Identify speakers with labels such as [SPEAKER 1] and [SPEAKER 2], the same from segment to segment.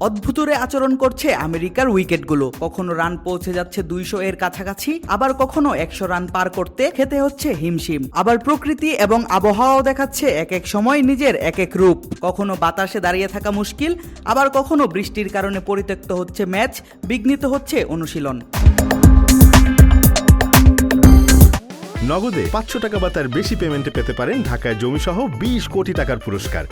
[SPEAKER 1] অদ্ভুতরে আচরণ করছে আমেরিকার উইকেটগুলো। কখনো রান পৌঁছে যাচ্ছে দুইশো এর কাছাকাছি, আবার কখনো একশো রান পার করতে খেতে হচ্ছে হিমশিম। আবার প্রকৃতি এবং আবহাওয়াও দেখাচ্ছে এক এক সময় নিজের এক এক রূপ। কখনো বাতাসে দাঁড়িয়ে থাকা মুশকিল, আবার কখনো বৃষ্টির কারণে পরিত্যক্ত হচ্ছে ম্যাচ, বিঘ্নিত হচ্ছে অনুশীলন।
[SPEAKER 2] নগদে পাঁচশো টাকা বা তার বেশি পেমেন্টে পেতে পারেন ঢাকায় জমিসহ বিশ কোটি টাকার পুরস্কার।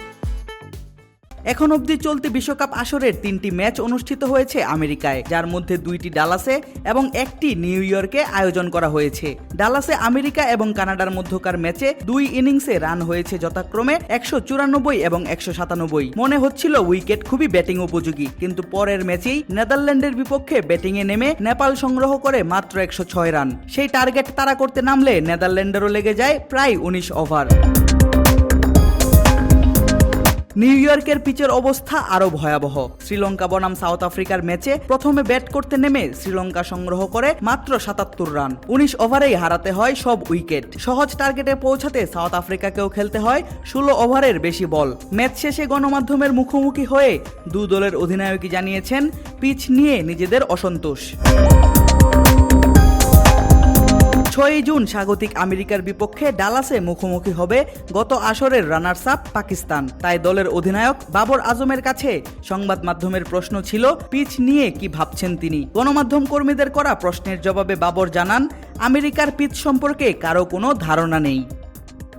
[SPEAKER 1] এখন অবধি চলতি বিশ্বকাপ আসরের তিনটি ম্যাচ অনুষ্ঠিত হয়েছে আমেরিকায়, যার মধ্যে দুইটি ডালাসে এবং একটি নিউ ইয়র্কে আয়োজন করা হয়েছে। ডালাসে আমেরিকা এবং কানাডার মধ্যকার ম্যাচে দুই ইনিংসে রান হয়েছে যথাক্রমে একশো চুরানব্বই এবং একশো সাতানব্বই। মনে হচ্ছিল উইকেট খুবই ব্যাটিং উপযোগী, কিন্তু পরের ম্যাচেই নেদারল্যান্ডের বিপক্ষে ব্যাটিংয়ে নেমে নেপাল সংগ্রহ করে মাত্র একশো ছয় রান। সেই টার্গেট তারা করতে নামলে নেদারল্যান্ডেরও লেগে যায় প্রায় উনিশ ওভার। নিউ ইয়র্কের পিচের অবস্থা আরও ভয়াবহ। শ্রীলঙ্কা বনাম সাউথ আফ্রিকার ম্যাচে প্রথমে ব্যাট করতে নেমে শ্রীলঙ্কা সংগ্রহ করে মাত্র সাতাত্তর রান। উনিশ ওভারেই হারাতে হয় সব উইকেট। সহজ টার্গেটে পৌঁছাতে সাউথ আফ্রিকাকেও খেলতে হয় ষোলো ওভারের বেশি বল। ম্যাচ শেষে গণমাধ্যমের মুখোমুখি হয়ে দু দলের অধিনায়কই জানিয়েছেন, পিচ নিয়ে নিজেদের অসন্তোষ। ছয়ই জুন স্বাগতিক আমেরিকার বিপক্ষে ডালাসে মুখোমুখি হবে গত আসরের রানার্স আপ পাকিস্তান। তাই দলের অধিনায়ক বাবর আজমের কাছে সংবাদ মাধ্যমের প্রশ্ন ছিল, পিচ নিয়ে কি ভাবছেন তিনি? গণমাধ্যম কর্মীদের করা প্রশ্নের জবাবে বাবর জানান, আমেরিকার পিচ সম্পর্কে কারও কোনো ধারণা নেই।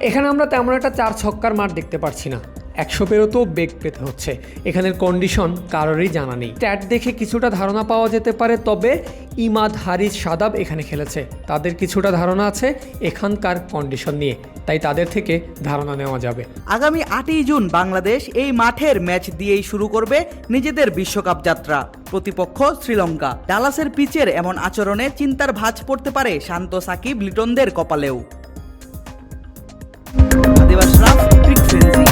[SPEAKER 3] এখানে আমরা তেমন একটা চার ছক্কার মাঠ দেখতে পারছি না। একশো পেরোতেও বেগ পেতে হচ্ছে। এখানের কন্ডিশন কারোরই জানা নেই। স্ট্যাট দেখে কিছুটা ধারণা পাওয়া যেতে পারে, তবে ইমাদ, হারিস, সাদাব এখানে খেলেছে। তাদের কিছুটা ধারণা আছে এখানকার কন্ডিশন নিয়ে। তাই তাদের থেকে ধারণা নেওয়া যাবে।
[SPEAKER 1] আগামী আটই জুন বাংলাদেশ এই মাঠের ম্যাচ দিয়েই শুরু করবে নিজেদের বিশ্বকাপ যাত্রা। প্রতিপক্ষ শ্রীলঙ্কা। ডালাসের পিচের এমন আচরণে চিন্তার ভাঁজ পড়তে পারে শান্ত সাকিব লিটনদের কপালেও। আদিবাস রাফ ক্রিক ফ্রেন্সি